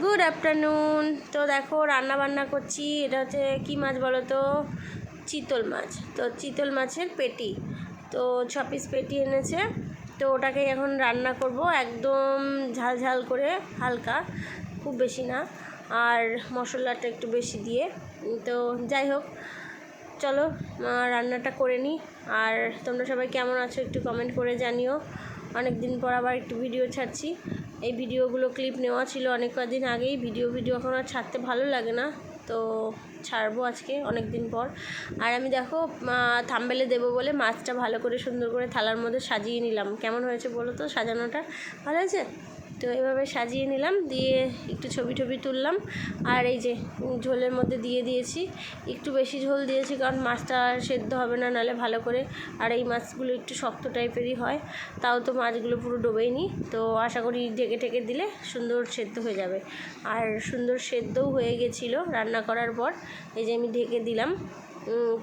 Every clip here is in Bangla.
গুড আফটারনুন তো দেখো রান্না বান্না করছি। এটা হচ্ছে কী মাছ বলো তো? চিতল মাছ। তো চিতল মাছের পেটি। তো ছ পিস পেটি এনেছে। তো ওটাকে এখন রান্না করব একদম ঝাল ঝাল করে, হালকা। খুব বেশি না। আর মশলাটা একটু বেশি দিয়ে। তো যাই হোক, চলো রান্নাটা করে নিই আর তোমরা সবাই কেমন আছো একটু কমেন্ট করে জানিও। অনেক দিন পর আবার একটু ভিডিও ছাড়ছি। এই ভিডিওগুলো ক্লিপ নেওয়া ছিল অনেক কদিন আগেই। ভিডিও ভিডিও এখন আর ছাড়তে ভালো লাগে না, তো ছাড়বো আজকে অনেক দিন পর। আর আমি দেখো থাম্বেলে দেবো বলে মাছটা ভালো করে সুন্দর করে থালার মধ্যে সাজিয়ে নিলাম। কেমন হয়েছে বলো তো সাজানোটা? ভালো হয়েছে? তো এভাবে সাজিয়ে নিলাম, দিয়ে একটু ছবি টবি তুললাম। আর এই যে ঝোলের মধ্যে দিয়ে দিয়েছি, একটু বেশি ঝোল দিয়েছি কারণ মাছটা সেদ্ধ হবে না, নালে ভালো করে। আর এই মাছগুলো একটু শক্ত টাইপেরই হয়, তাও তো মাছগুলো পুরো ডোবেই নি। তো আশা করি ঢেকে ঢেকে দিলে সুন্দর সেদ্ধ হয়ে যাবে। আর সুন্দর সেদ্ধও হয়ে গেছিল রান্না করার পর, এই যে আমি ঢেকে দিলাম।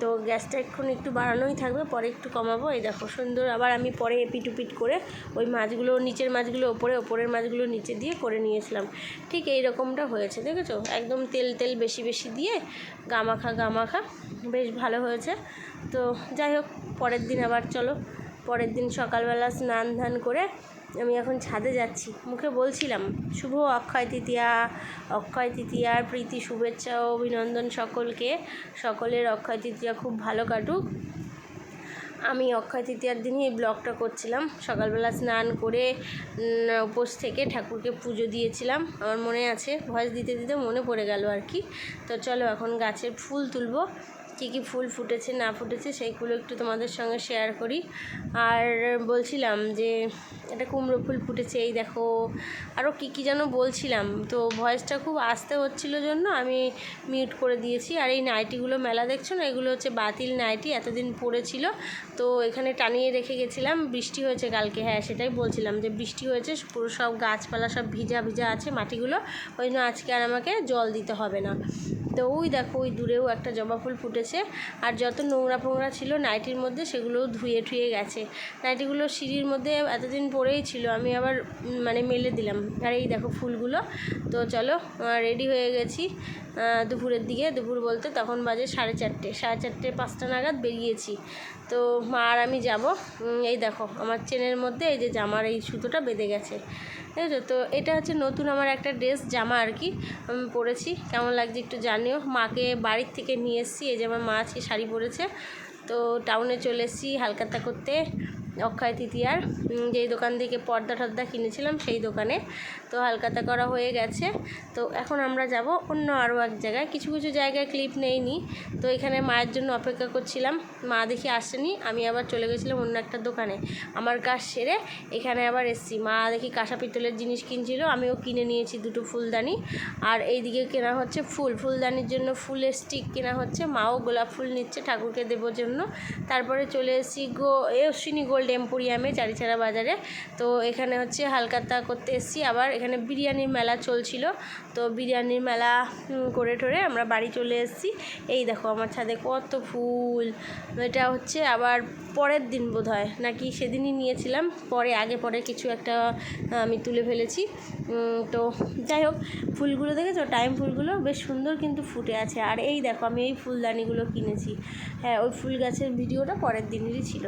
তো গ্যাসটা এখন একটু বাড়ানোই থাকবে, পরে একটু কমাবো। এই দেখো, সুন্দর আবার আমি পরে এপিট উপিট করে ওই মাছগুলো, নিচের মাছগুলো ওপরে, ওপরের মাছগুলো নিচে দিয়ে করে নিয়েছিলাম। ঠিক এই রকমটা হয়েছে, দেখেছ? একদম তেল তেল বেশি বেশি দিয়ে গামাখা গামাখা। বেশ ভালো হয়েছে। তো যাই হোক, পরের দিন আবার চলো। পরের দিন সকালবেলা স্নান ধান করে আমি এখন ছাদে যাচ্ছি। মুখে বলছিলাম, শুভ অক্ষয় তৃতীয়া, অক্ষয় তৃতীয়ার প্রীতি, শুভেচ্ছা ও অভিনন্দন সকলকে। সকলের অক্ষয় তৃতীয়া খুব ভালো কাটুক। আমি অক্ষয় তৃতীয়ার দিনই এই ব্লগটা করছিলাম। সকালবেলা স্নান করে উপোস থেকে ঠাকুরকে পুজো দিয়েছিলাম। আমার মনে আছে, ভয়েস দিতে দিতে মনে পড়ে গেল আর কি। তো চলো এখন গাছের ফুল তুলবো। কী কী ফুল ফুটেছে, না ফুটেছে, সেইগুলো একটু তোমাদের সঙ্গে শেয়ার করি। আর বলছিলাম যে এটা কুমড়ো ফুল ফুটেছে, এই দেখো আরও কী কী যেন বলছিলাম। তো ভয়েসটা খুব আস্তে হচ্ছিল জন্য আমি মিউট করে দিয়েছি। আর এই নাইটিগুলো মেলা দেখছ না? এগুলো হচ্ছে বাতিল নাইটি, এতদিন পড়েছিল তো এখানে টানিয়ে রেখে গেছিলাম, বৃষ্টি হয়েছে কালকে। হ্যাঁ সেটাই বলছিলাম যে বৃষ্টি হয়েছে, পুরো সব গাছপালা সব ভিজা ভিজা আছে মাটিগুলো। ওই জন্য আজকে আর আমাকে জল দিতে হবে না। তো ওই দেখো, ওই দূরেও একটা জবা ফুল ফুটেছে। আর যত নোংরা ফোংরা ছিল নাইটির মধ্যে, সেগুলোও ধুয়ে ঠুয়ে গেছে। নাইটিগুলো সিঁড়ির মধ্যে এতদিন পরেই ছিল, আমি আবার মানে মেলে দিলাম। আর এই দেখো ফুলগুলো। তো চলো রেডি হয়ে গেছি দুপুরের দিকে। দুপুর বলতে তখন বাজে সাড়ে চারটে। সাড়ে চারটে পাঁচটা নাগাদ বেরিয়েছি। তো মা আর আমি যাব। এই দেখো, আমার চেনের মধ্যে এই যে জামার এই সুতোটা বেঁধে গেছে। বুঝেছ তো এটা হচ্ছে নতুন আমার একটা ড্রেস, জামা আর কি। আমি পরেছি, কেমন লাগছে একটু জানিও। মাকে বাড়ির থেকে নিয়ে এসেছি, এই যে আমার মা আজকে শাড়ি পরেছে। তো টাউনে চলে এসেছি হালকাতা করতে। অক্ষয় তৃতীয়ার। যেই দোকান থেকে পর্দা টর্দা কিনেছিলাম সেই দোকানে। তো হালকাতা করা হয়ে গেছে। তো এখন আমরা যাব অন্য আরও এক জায়গায়। কিছু কিছু জায়গায় ক্লিপ নেইনি। তো এখানে মায়ের জন্য অপেক্ষা করছিলাম। মা দেখি আসেনি। আমি আবার চলে গেছিলাম অন্য একটা দোকানে। আমার কাজ সেরে এখানে আবার এসছি। মা দেখি কাঁসা পিতলের জিনিস কিনছিল। আমিও কিনে নিয়েছি দুটো ফুলদানি। আর এইদিকে কেনা হচ্ছে ফুল। ফুলদানির জন্য ফুলের স্টিক কেনা হচ্ছে। মাও গোলাপ ফুল নিচ্ছে ঠাকুরকে দেবোর জন্য। তারপরে চলে এসেছি গো অশ্বিনী গোল্ড এম্পোরিয়ামে চারিছাড়া বাজারে। তো এখানে হচ্ছে হালকাতা করতে এসেছি। আবার এখানে বিরিয়ানির মেলা চলছিল। তো বিরিয়ানির মেলা করে ঠরে আমরা বাড়ি চলে এসেছি। এই দেখো আমার ছাদে কত ফুল। এটা হচ্ছে আবার পরের দিন বোধ হয় নাকি সেদিনই নিয়েছিলাম। পরে, আগে পরে কিছু একটা আমি তুলে ফেলেছি। তো যাই হোক, ফুলগুলো দেখেছ? টাইম ফুলগুলো বেশ সুন্দর কিন্তু ফুটে আছে। আর এই দেখো, আমি এই ফুলদানিগুলো কিনেছি। হ্যাঁ ওই ফুল গাছের ভিডিওটা পরের দিনেরই ছিল।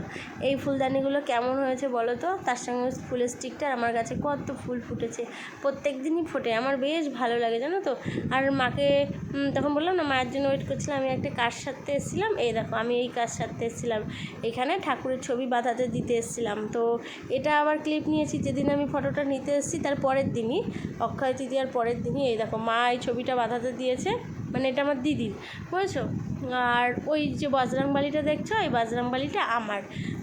এই ফুলদানিগুলো কেমন হয়েছে বলো তো? তার সঙ্গে ফুলের স্টিকটা আমার গাছে কত ফুল ফুটেছে। প্রত্যেক দিনই ফোটে। আমার বেশ ভালো লাগে, জানো তো? আর মাকে তখন বললাম না, মায়ের জন্য ওয়েট করছিলাম, আমি একটা কাজ সারতে এসেছিলাম। এই দেখো, আমি এই কাজ সারতে এসেছিলাম। এখানে ঠাকুরের ছবি বাঁধাতে দিতে এসেছিলাম। তো এটা আবার ক্লিপ নিয়েছি, যেদিন আমি ফটোটা নিতে এসেছি, তার পরের দিনই। অক্ষয় তৃতীয়ার পরের দিনই। এই দেখো, মা এই ছবিটা বাঁধাতে দিয়েছে। মানে এটা আমার দিদির, বুঝেছ? আর ওই যে বজরাংবালিটা দেখছ? এই বজরাংবালিটা আমার।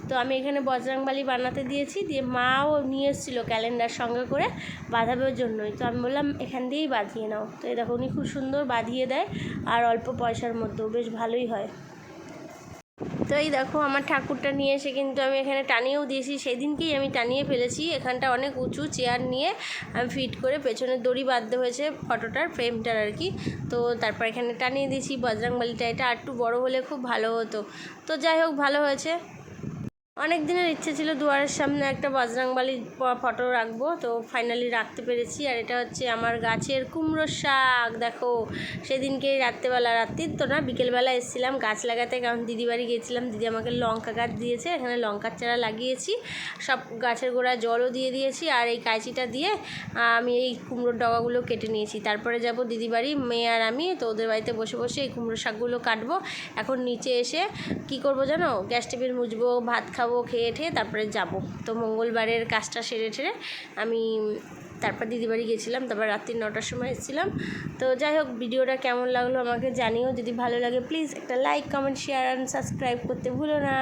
তো আমি এখানে বজরাংবালি বানাতে দিয়েছি, দিয়ে মাও নিয়ে এসেছিল ক্যালেন্ডার সঙ্গে করে বাঁধাবার জন্যই। তো আমি বললাম, এখান দিয়েই বাঁধিয়ে নাও। তো এই দেখো, উনি খুব সুন্দর বাঁধিয়ে দেয়, আর অল্প পয়সার মধ্যেও। বেশ ভালোই হয়। তো এই দেখো, আমার ঠাকুরটা নিয়ে এসে কিন্তু আমি এখানে টানিয়েও দিয়েছি। সেদিনকেই আমি টানিয়ে ফেলেছি। এখানটা অনেক উঁচু চেয়ার নিয়ে আমি ফিট করে পেছনের দড়ি বাধ্য হয়েছে ফটোটার ফ্রেমটার আর কি। তো তারপর এখানে টানিয়ে দিয়েছি। বজরাংবালিটা এটা আর একটু বড়ো হলে খুব ভালো হতো। তো যাই হোক, ভালো হয়েছে। অনেক দিনের ইচ্ছে ছিল দুয়ারের সামনে একটা বজরাংবালির ফটো রাখব, তো ফাইনালি রাখতে পেরেছি। আর এটা হচ্ছে আমার গাছের কুমড়োর শাক, দেখো। সেদিনকে রাত্রেবেলা, রাত্রির তো না, বিকেলবেলা এসেছিলাম গাছ লাগাতে, কারণ দিদি বাড়ি গিয়েছিলাম, দিদি আমাকে লঙ্কা গাছ দিয়েছে, এখানে লঙ্কার চারা লাগিয়েছি। সব গাছের গোড়ায় জলও দিয়ে দিয়েছি, আর এই কাঁচিটা দিয়ে আমি এই কুমড়োর ডগাগুলো কেটে নিয়েছি। তারপরে যাব দিদি বাড়ি মেয়ে আর আমি, তো ওদের বাড়িতে বসে বসে এই কুমড়ো শাকগুলো কাটবো। এখন নিচে এসে কি করব জানো? গ্যাস টেবিল মুছবো, ভাত খাব খেয়ে ঠেয়ে তারপরে যাব। তো মঙ্গলবারের কাজটা সেরে ঠেরে আমি তারপর দিদি বাড়ি গেছিলাম, তারপর রাত্রি নটার সময় এসেছিলাম। তো যাই হোক, ভিডিওটা কেমন লাগল আমাকে জানিও। যদি ভালো লাগে প্লিজ একটা like comment share and subscribe করতে ভুলো না।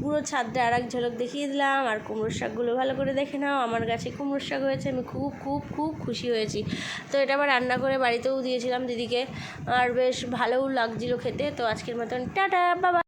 পুরো ছাদটা আর এক ঝলক দেখিয়ে দিলাম। আর কুমড়োর শাকগুলো ভালো করে দেখে নাও। আমার গাছে কুমড়োর শাক হয়েছে, আমি খুব খুব খুব খুশি হয়েছি। তো এটা আবার রান্না করে বাড়িতেও দিয়েছিলাম দিদিকে। আর বেশ ভালোও লাগছিল খেতে। তো আজকের মতন, টাটা বাবা